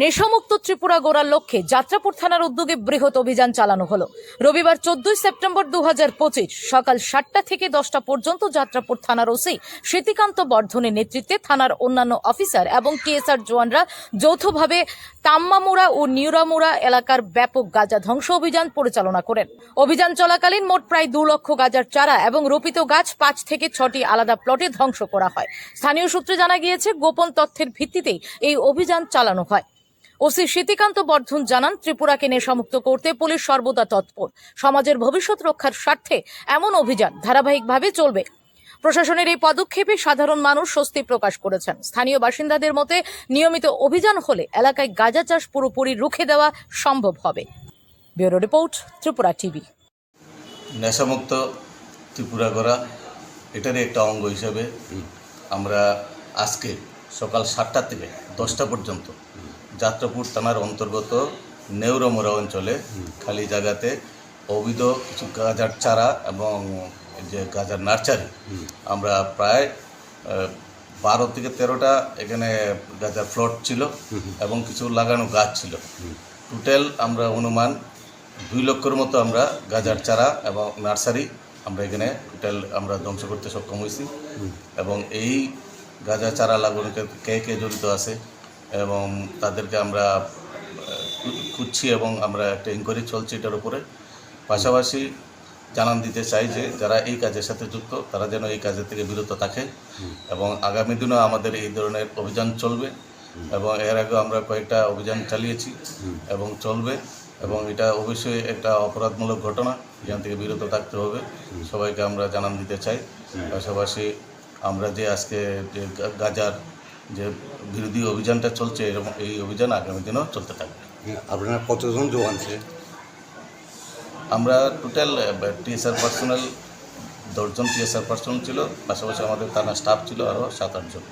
নেশামুক্ত ত্রিপুরা গড়ার লক্ষ্যে যাত্রাপুর থানার উদ্যোগে বৃহৎ অভিযান চালানো হলো। রবিবার চোদ্দই সেপ্টেম্বর দু হাজার পঁচিশ সকাল সাতটা থেকে দশটা পর্যন্ত যাত্রাপুর থানার ওসি স্মৃতিকান্ত বর্ধনের নেতৃত্বে থানার অন্যান্য অফিসার এবং টিএসআর জওয়ানরা যৌথভাবে তাম্মামুড়া ও নিউরামুড়া এলাকার ব্যাপক গাঁজা ধ্বংস অভিযান পরিচালনা করেন। অভিযান চলাকালীন মোট প্রায় দু লক্ষ গাজার চারা এবং রোপিত গাছ পাঁচ থেকে ছটি আলাদা প্লটে ধ্বংস করা হয়। স্থানীয় সূত্রে জানা গিয়েছে, গোপন তথ্যের ভিত্তিতেই এই অভিযান চালানো হয়। ওসি স্মৃতিকান্ত বর্ধন জানান, ত্রিপুরাকে নেশামুক্ত করতে পুলিশ সর্বদা তৎপর। সমাজের ভবিষ্যৎ রক্ষার স্বার্থে এমন অভিযান ধারাবাহিকভাবে চলবে। প্রশাসনের এই পদক্ষেপে সাধারণ মানুষ স্বস্তি প্রকাশ করেছেন। স্থানীয় বাসিন্দাদের মতে, নিয়মিত অভিযান হলে এলাকায় গাঁজা চাষ পুরোপুরি রুখে দেওয়া সম্ভব হবে। Bureau report, Tripura TV. নেশামুক্ত Tripura করা, এটারই একটা অঙ্গ হিসাবে আমরা আজকে সকাল সাতটা থেকে দশটা পর্যন্ত যাত্রাপুর থানার অন্তর্গত নেউরমোড়া অঞ্চলে খালি জায়গাতে অবৈধ কিছু গাজার চারা এবং যে গাজার নার্সারি, আমরা প্রায় বারো থেকে তেরোটা এখানে গাজার ফ্লট ছিল এবং কিছু লাগানো গাছ ছিল। টোটাল আমরা অনুমান দুই লক্ষের মতো আমরা গাজার চারা এবং নার্সারি আমরা এখানে টোটাল আমরা ধ্বংস করতে সক্ষম হয়েছি। এবং এই গাজা চারা লাগানোতে কে কে জড়িত আছে এবং তাদেরকে আমরা খুঁজছি এবং আমরা একটা ইনকোয়ারি চলছে এটার উপরে। পাশাপাশি জানান দিতে চাই যে যারা এই কাজের সাথে যুক্ত, তারা যেন এই কাজের থেকে বিরত থাকে এবং আগামী দিনেও আমাদের এই ধরনের অভিযান চলবে এবং এর আগেও আমরা কয়েকটা অভিযান চালিয়েছি এবং চলবে এবং এটা অবশ্যই একটা অপরাধমূলক ঘটনা। এখান থেকে বিরত থাকতে হবে। সবাইকে আমরা জানান দিতে চাই। পাশাপাশি আমরা যে আজকে যে গাজার যে বিরোধী অভিযানটা চলছে এরকম এই অভিযান আগামী দিনেও চলতে থাকবে। আপনার কতজন জওয়ান ছিলেন? আমরা টোটাল টিএসআর পার্সোনাল দশজন টিএসআর পার্সোনাল ছিল পাশাপাশি আমাদের থানা স্টাফ ছিল আরও সাত আটজন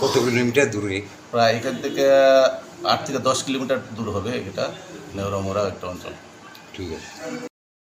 কত কিলোমিটার দূরে? প্রায় এখান থেকে আট থেকে দশ কিলোমিটার দূর হবে এটা নেওরামোড়া একটা অঞ্চল। ঠিক আছে।